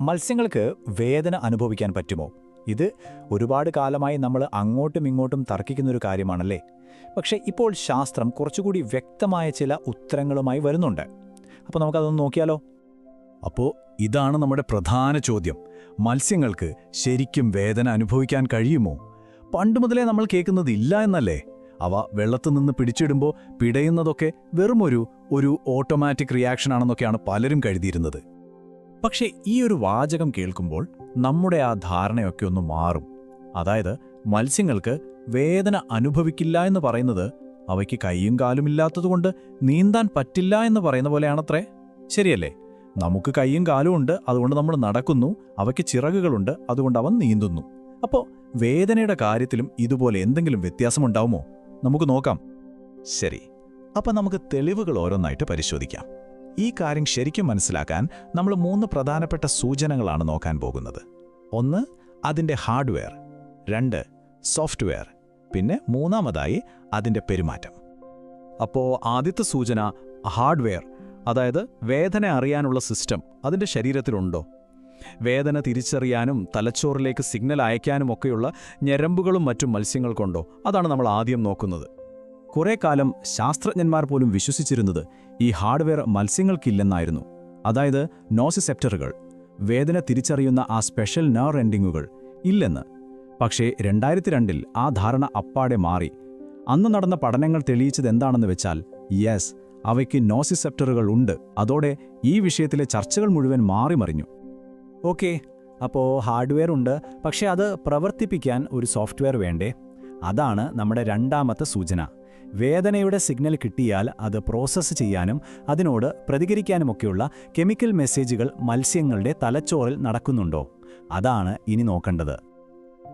മത്സ്യങ്ങൾക്ക് വേദന അനുഭവിക്കാൻ പറ്റുമോ? ഇത് ഒരുപാട് കാലമായി നമ്മൾ അങ്ങോട്ടും ഇങ്ങോട്ടും തർക്കിക്കുന്നൊരു കാര്യമാണല്ലേ? പക്ഷേ ഇപ്പോൾ ശാസ്ത്രം കുറച്ചുകൂടി വ്യക്തമായ ചില ഉത്തരങ്ങളുമായി വരുന്നുണ്ട്. അപ്പോൾ നമുക്കതൊന്ന് നോക്കിയാലോ? അപ്പോൾ ഇതാണ് നമ്മുടെ പ്രധാന ചോദ്യം. മത്സ്യങ്ങൾക്ക് ശരിക്കും വേദന അനുഭവിക്കാൻ കഴിയുമോ? പണ്ട് മുതലേ നമ്മൾ കേൾക്കുന്നത് ഇല്ല എന്നല്ലേ? അവ വെള്ളത്തു നിന്ന് പിടിച്ചിടുമ്പോൾ പിടയുന്നതൊക്കെ വെറുമൊരു ഒരു ഓട്ടോമാറ്റിക് റിയാക്ഷൻ ആണെന്നൊക്കെയാണ് പലരും കരുതിയിരുന്നത്. പക്ഷേ ഈ ഒരു വാചകം കേൾക്കുമ്പോൾ നമ്മുടെ ആ ധാരണയൊക്കെ ഒന്ന് മാറും. അതായത് മത്സ്യങ്ങൾക്ക് വേദന അനുഭവിക്കില്ല എന്ന് പറയുന്നത് അവയ്ക്ക് കൈയും കാലും ഇല്ലാത്തതുകൊണ്ട് നീന്താൻ പറ്റില്ല എന്ന് പറയുന്ന പോലെയാണത്രേ. ശരിയല്ലേ? നമുക്ക് കൈയും കാലും ഉണ്ട് അതുകൊണ്ട് നമ്മൾ നടക്കുന്നു. അവയ്ക്ക് ചിറകുകളുണ്ട് അതുകൊണ്ട് അവൻ നീന്തുന്നു. അപ്പോൾ വേദനയുടെ കാര്യത്തിലും ഇതുപോലെ എന്തെങ്കിലും വ്യത്യാസമുണ്ടാവുമോ? നമുക്ക് നോക്കാം. ശരി. അപ്പം നമുക്ക് തെളിവുകൾ ഓരോന്നായിട്ട് പരിശോധിക്കാം. ഈ കാര്യം ശരിക്കും മനസ്സിലാക്കാൻ നമ്മൾ മൂന്ന് പ്രധാനപ്പെട്ട സൂചനകളാണ് നോക്കാൻ പോകുന്നത്. ഒന്ന് അതിന്റെ ഹാർഡ്വെയർ. രണ്ട് സോഫ്റ്റ്വെയർ. പിന്നെ മൂന്നാമതായി അതിന്റെ പെരുമാറ്റം. അപ്പോൾ ആദ്യത്തെ സൂചന ഹാർഡ്വെയർ അതായത് വേദന അറിയാനുള്ള സിസ്റ്റം അതിന്റെ ശരീരത്തിലുണ്ടോ? വേദന തിരിച്ചറിയാനും തലച്ചോറിലേക്ക് സിഗ്നൽ അയക്കാനും ഒക്കെയുള്ള ഞരമ്പുകളും മറ്റും മത്സ്യങ്ങൾക്കുണ്ടോ? അതാണ് നമ്മൾ ആദ്യം നോക്കുന്നത്. കുറേ കാലം ശാസ്ത്രജ്ഞന്മാർ പോലും വിശ്വസിച്ചിരുന്നത് ഈ ഹാർഡ്വെയർ മത്സ്യങ്ങൾക്കില്ലെന്നായിരുന്നു. അതായത് നോസിസെപ്റ്ററുകൾ. വേദന തിരിച്ചറിയുന്ന ആ സ്പെഷ്യൽ നേർ എൻഡിങ്ങുകൾ ഇല്ലെന്ന്. പക്ഷേ രണ്ടായിരത്തി രണ്ടിൽ ആ ധാരണ അപ്പാടെ മാറി. അന്ന് നടന്ന പഠനങ്ങൾ തെളിയിച്ചത് എന്താണെന്ന് വെച്ചാൽ യെസ് അവയ്ക്ക് നോസിസെപ്റ്ററുകൾ ഉണ്ട്. അതോടെ ഈ വിഷയത്തിലെ ചർച്ചകൾ മുഴുവൻ മാറിമറിഞ്ഞു ഓക്കെ അപ്പോൾ ഹാർഡ്വെയർ ഉണ്ട്. പക്ഷേ അത് പ്രവർത്തിപ്പിക്കാൻ ഒരു സോഫ്റ്റ്വെയർ വേണ്ടേ? അതാണ് നമ്മുടെ രണ്ടാമത്തെ സൂചന. വേദനയുടെ സിഗ്നൽ കിട്ടിയാൽ അത് പ്രോസസ്സ് ചെയ്യാനും അതിനോട് പ്രതികരിക്കാനുമൊക്കെയുള്ള കെമിക്കൽ മെസ്സേജുകൾ മത്സ്യങ്ങളുടെ തലച്ചോറിൽ നടക്കുന്നുണ്ടോ? അതാണ് ഇനി നോക്കേണ്ടത്.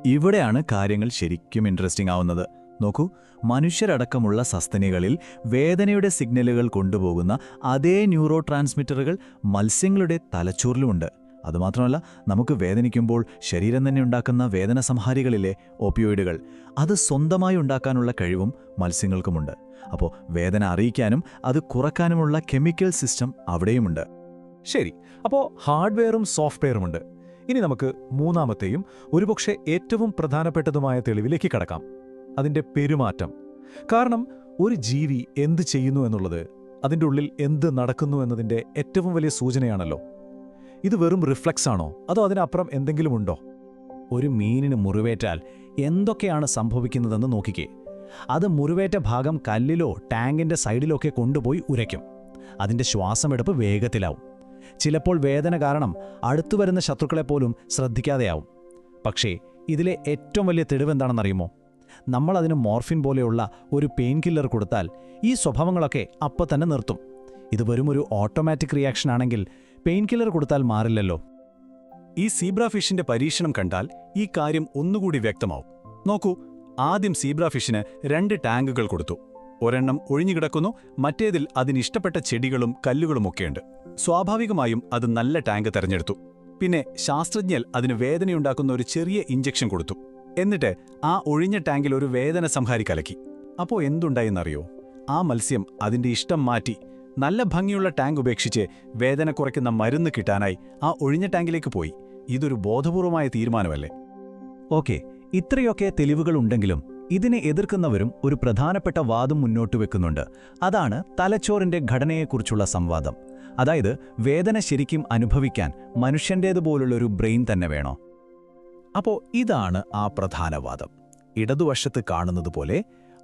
ഇവിടെയാണ് കാര്യങ്ങൾ ശരിക്കും ഇൻട്രസ്റ്റിംഗ് ആവുന്നത്. നോക്കൂ മനുഷ്യരടക്കമുള്ള സസ്തനികളിൽ വേദനയുടെ സിഗ്നലുകൾ കൊണ്ടുപോകുന്ന അതേ ന്യൂറോ ട്രാൻസ്മിറ്ററുകൾ മത്സ്യങ്ങളുടെ തലച്ചോറിലുമുണ്ട് അതുമാത്രമല്ല നമുക്ക് വേദനിക്കുമ്പോൾ ശരീരം തന്നെ ഉണ്ടാക്കുന്ന വേദന സംഹാരികളിലെ ഓപ്പിയോയിഡുകൾ അത് സ്വന്തമായി ഉണ്ടാക്കാനുള്ള കഴിവും മത്സ്യങ്ങൾക്കുമുണ്ട്. അപ്പോൾ വേദന അറിയിക്കാനും അത് കുറക്കാനുമുള്ള കെമിക്കൽ സിസ്റ്റം അവിടെയുമുണ്ട്. ശരി അപ്പോൾ ഹാർഡ്വെയറും സോഫ്റ്റ്വെയറും ഉണ്ട് ഇനി നമുക്ക് മൂന്നാമത്തെയും ഒരുപക്ഷെ ഏറ്റവും പ്രധാനപ്പെട്ടതുമായ തെളിവിലേക്ക് കടക്കാം. അതിന്റെ പെരുമാറ്റം. കാരണം ഒരു ജീവി എന്ത് ചെയ്യുന്നു എന്നുള്ളത് അതിന്റെ ഉള്ളിൽ എന്ത് നടക്കുന്നു എന്നതിന്റെ ഏറ്റവും വലിയ സൂചനയാണല്ലോ. ഇത് വെറും റിഫ്ലക്സ് ആണോ? അതോ അതിനപ്പുറം എന്തെങ്കിലും ഉണ്ടോ? ഒരു മീനിന് മുറിവേറ്റാൽ എന്തൊക്കെയാണ് സംഭവിക്കുന്നതെന്ന് നോക്കിക്കേ. അത് മുറിവേറ്റ ഭാഗം കല്ലിലോ ടാങ്കിന്റെ സൈഡിലോ ഒക്കെ കൊണ്ടുപോയി ഉരയ്ക്കും. അതിന്റെ ശ്വാസമെടുപ്പ് വേഗത്തിലാവും. ചിലപ്പോൾ വേദന കാരണം അടുത്തു വരുന്ന ശത്രുക്കളെപ്പോലും ശ്രദ്ധിക്കാതെയാവും. പക്ഷേ ഇതിലെ ഏറ്റവും വലിയ തെളിവെന്താണെന്നറിയുമോ? നമ്മൾ അതിന് മോർഫിൻ പോലെയുള്ള ഒരു പെയിൻ കില്ലർ കൊടുത്താൽ ഈ സ്വഭാവങ്ങളൊക്കെ അപ്പം തന്നെ നിർത്തും. ഇത് വെറും ഒരു ഓട്ടോമാറ്റിക് റിയാക്ഷൻ ആണെങ്കിൽ പെയിൻ കില്ലർ കൊടുത്താൽ മാറില്ലല്ലോ. ഈ സീബ്ര ഫിഷിന്റെ പരീക്ഷണം കണ്ടാൽ ഈ കാര്യം ഒന്നുകൂടി വ്യക്തമാവും. നോക്കൂ ആദ്യം സീബ്ര ഫിഷിന് രണ്ട് ടാങ്കുകൾ കൊടുത്തു. ഒരെണ്ണം ഒഴിഞ്ഞുകിടക്കുന്നു മറ്റേതിൽ അതിനിഷ്ടപ്പെട്ട ചെടികളും കല്ലുകളുമൊക്കെയുണ്ട് സ്വാഭാവികമായും അത് നല്ല ടാങ്ക് തെരഞ്ഞെടുത്തു. പിന്നെ ശാസ്ത്രജ്ഞർ അതിന് വേദനയുണ്ടാക്കുന്ന ഒരു ചെറിയ ഇഞ്ചക്ഷൻ കൊടുത്തു. എന്നിട്ട് ആ ഒഴിഞ്ഞ ടാങ്കിൽ ഒരു വേദന സംഹാരി കലക്കി. അപ്പോൾ എന്തുണ്ടായെന്നറിയോ? ആ മത്സ്യം അതിന്റെ ഇഷ്ടം മാറ്റി നല്ല ഭംഗിയുള്ള ടാങ്ക് ഉപേക്ഷിച്ച് വേദന കുറയ്ക്കുന്ന മരുന്ന് കിട്ടാനായി ആ ഒഴിഞ്ഞ ടാങ്കിലേക്ക് പോയി. ഇതൊരു ബോധപൂർവമായ തീരുമാനമല്ലേ? ഓക്കെ ഇത്രയൊക്കെ തെളിവുകളുണ്ടെങ്കിലും ഇതിനെ എതിർക്കുന്നവരും ഒരു പ്രധാനപ്പെട്ട വാദം മുന്നോട്ട് വെക്കുന്നുണ്ട്. അതാണ് തലച്ചോറിന്റെ ഘടനയെക്കുറിച്ചുള്ള സംവാദം. അതായത് വേദന ശരിക്കും അനുഭവിക്കാൻ മനുഷ്യന്റേതുപോലുള്ളൊരു ബ്രെയിൻ തന്നെ വേണോ? അപ്പോൾ ഇതാണ് ആ പ്രധാന വാദം ഇടതുവശത്ത് കാണുന്നത് പോലെ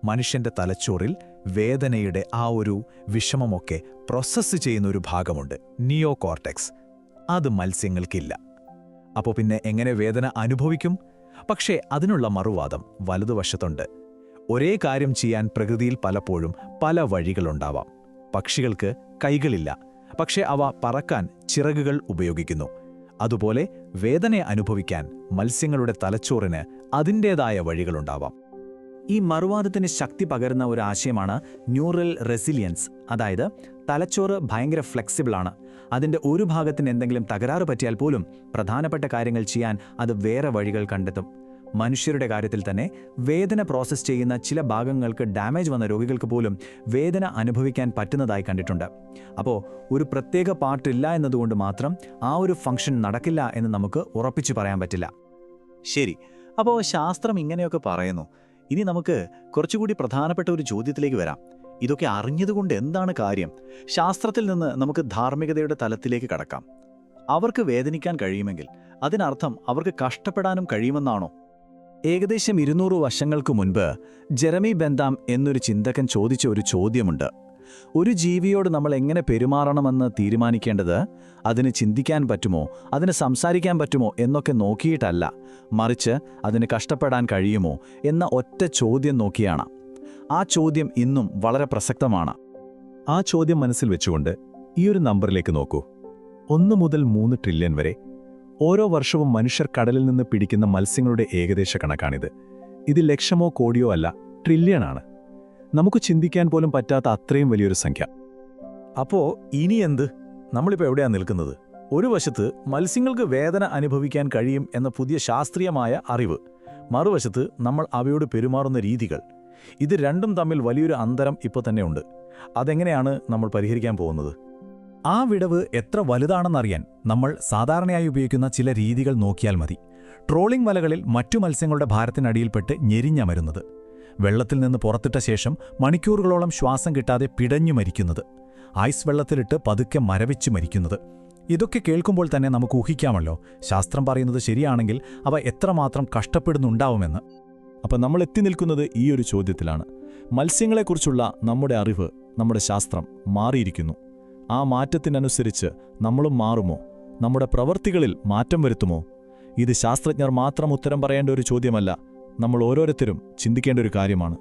മനുഷ്യന്റെ തലച്ചോറിൽ വേദനയുടെ ആ ഒരു വിഷമമൊക്കെ പ്രോസസ്സ് ചെയ്യുന്ന ഒരു ഭാഗമുണ്ട്. നിയോ കോർട്ടെക്സ് അത് മത്സ്യങ്ങൾക്കില്ല. അപ്പോൾ പിന്നെ എങ്ങനെ വേദന അനുഭവിക്കും? പക്ഷേ അതിനുള്ള മറുവാദം വലതുവശത്തുണ്ട്. ഒരേ കാര്യം ചെയ്യാൻ പ്രകൃതിയിൽ പലപ്പോഴും പല വഴികളുണ്ടാവാം. പക്ഷികൾക്ക് കൈകളില്ല. പക്ഷേ അവ പറക്കാൻ ചിറകുകൾ ഉപയോഗിക്കുന്നു. അതുപോലെ വേദന അനുഭവിക്കാൻ മത്സ്യങ്ങളുടെ തലച്ചോറിന് അതിന്റേതായ വഴികളുണ്ടാവാം. ഈ മറുവാദത്തിന് ശക്തി പകരുന്ന ഒരു ആശയമാണ് ന്യൂറൽ റെസിലിയൻസ്. അതായത് തലച്ചോറ് ഭയങ്കര ഫ്ലെക്സിബിളാണ്. അതിന്റെ ഒരു ഭാഗത്തിന് എന്തെങ്കിലും തകരാറ് പറ്റിയാൽ പോലും പ്രധാനപ്പെട്ട കാര്യങ്ങൾ ചെയ്യാൻ അത് വേറെ വഴികൾ കണ്ടെത്തും. മനുഷ്യരുടെ കാര്യത്തിൽ തന്നെ വേദന പ്രോസസ്സ് ചെയ്യുന്ന ചില ഭാഗങ്ങൾക്ക് ഡാമേജ് വന്ന രോഗികൾക്ക് പോലും വേദന അനുഭവിക്കാൻ പറ്റുന്നതായി കണ്ടിട്ടുണ്ട്. അപ്പോൾ ഒരു പ്രത്യേക പാർട്ടില്ല എന്നതുകൊണ്ട് മാത്രം ആ ഒരു ഫംഗ്ഷൻ നടക്കില്ല എന്ന് നമുക്ക് ഉറപ്പിച്ചു പറയാൻ പറ്റില്ല. ശരി. അപ്പോൾ ശാസ്ത്രം ഇങ്ങനെയൊക്കെ പറയുന്നു. ഇനി നമുക്ക് കുറച്ചുകൂടി പ്രധാനപ്പെട്ട ഒരു ചോദ്യത്തിലേക്ക് വരാം. ഇതൊക്കെ അറിഞ്ഞതുകൊണ്ട് എന്താണ് കാര്യം? ശാസ്ത്രത്തിൽ നിന്ന് നമുക്ക് ധാർമ്മികതയുടെ തലത്തിലേക്ക് കടക്കാം. അവർക്ക് വേദനിക്കാൻ കഴിയുമെങ്കിൽ അതിനർത്ഥം അവർക്ക് കഷ്ടപ്പെടാനും കഴിയുമെന്നാണോ? ഏകദേശം ഇരുന്നൂറ് വർഷങ്ങൾക്ക് മുൻപ് ജെറമി ബെന്താം എന്നൊരു ചിന്തകൻ ചോദിച്ച ഒരു ചോദ്യമുണ്ട്. ഒരു ജീവിയോട് നമ്മൾ എങ്ങനെ പെരുമാറണമെന്ന് തീരുമാനിക്കേണ്ടത്? അതിന് ചിന്തിക്കാൻ പറ്റുമോ? അതിന് സംസാരിക്കാൻ പറ്റുമോ? എന്നൊക്കെ നോക്കിയിട്ടല്ല. മറിച്ച് അതിന് കഷ്ടപ്പെടാൻ കഴിയുമോ? എന്ന ഒറ്റ ചോദ്യം നോക്കിയാണ്. ആ ചോദ്യം ഇന്നും വളരെ പ്രസക്തമാണ്. ആ ചോദ്യം മനസ്സിൽ വെച്ചുകൊണ്ട് ഈ ഒരു നമ്പറിലേക്ക് നോക്കൂ. ഒന്ന് മുതൽ മൂന്ന് ട്രില്യൺ വരെ. ഓരോ വർഷവും മനുഷ്യർ കടലിൽ നിന്ന് പിടിക്കുന്ന മത്സ്യങ്ങളുടെ ഏകദേശ കണക്കാണിത്. ഇത് ലക്ഷമോ കോടിയോ അല്ല ട്രില്യണാണ് നമുക്ക് ചിന്തിക്കാൻ പോലും പറ്റാത്ത അത്രയും വലിയൊരു സംഖ്യ. അപ്പോ ഇനി എന്ത്? നമ്മളിപ്പോൾ എവിടെയാണ് നിൽക്കുന്നത്? ഒരു വശത്ത് മത്സ്യങ്ങൾക്ക് വേദന അനുഭവിക്കാൻ കഴിയും എന്ന പുതിയ ശാസ്ത്രീയമായ അറിവ്. മറുവശത്ത് നമ്മൾ അവയോട് പെരുമാറുന്ന രീതികൾ. ഇത് രണ്ടും തമ്മിൽ വലിയൊരു അന്തരം ഇപ്പോൾ തന്നെയുണ്ട് അതെങ്ങനെയാണ് നമ്മൾ പരിഹരിക്കാൻ പോകുന്നത്? ആ വിടവ് എത്ര വലുതാണെന്നറിയാൻ നമ്മൾ സാധാരണയായി ഉപയോഗിക്കുന്ന ചില രീതികൾ നോക്കിയാൽ മതി. ട്രോളിംഗ് വലകളിൽ മറ്റു മത്സ്യങ്ങളുടെ ഭാരത്തിനടിയിൽപ്പെട്ട് ഞെരിഞ്ഞമരുന്നത്. വെള്ളത്തിൽ നിന്ന് പുറത്തിട്ട ശേഷം മണിക്കൂറുകളോളം ശ്വാസം കിട്ടാതെ പിടഞ്ഞു മരിക്കുന്നത്. ഐസ് വെള്ളത്തിലിട്ട് പതുക്കെ മരവിച്ചു മരിക്കുന്നത്. ഇതൊക്കെ കേൾക്കുമ്പോൾ തന്നെ നമുക്ക് ഊഹിക്കാമല്ലോ. ശാസ്ത്രം പറയുന്നത് ശരിയാണെങ്കിൽ അവ എത്രമാത്രം കഷ്ടപ്പെടുന്നുണ്ടാവുമെന്ന്. അപ്പം നമ്മൾ എത്തി നിൽക്കുന്നത് ഈ ഒരു ചോദ്യത്തിലാണ്. മത്സ്യങ്ങളെക്കുറിച്ചുള്ള നമ്മുടെ അറിവ് നമ്മുടെ ശാസ്ത്രം മാറിയിരിക്കുന്നു. ആ മാറ്റത്തിനനുസരിച്ച് നമ്മളും മാറുമോ? നമ്മുടെ പ്രവർത്തികളിൽ മാറ്റം വരുത്തുമോ? ഇത് ശാസ്ത്രജ്ഞർ മാത്രം ഉത്തരം പറയേണ്ട ഒരു ചോദ്യമല്ല. നമ്മൾ ഓരോരുത്തരും ചിന്തിക്കേണ്ട ഒരു കാര്യമാണ്.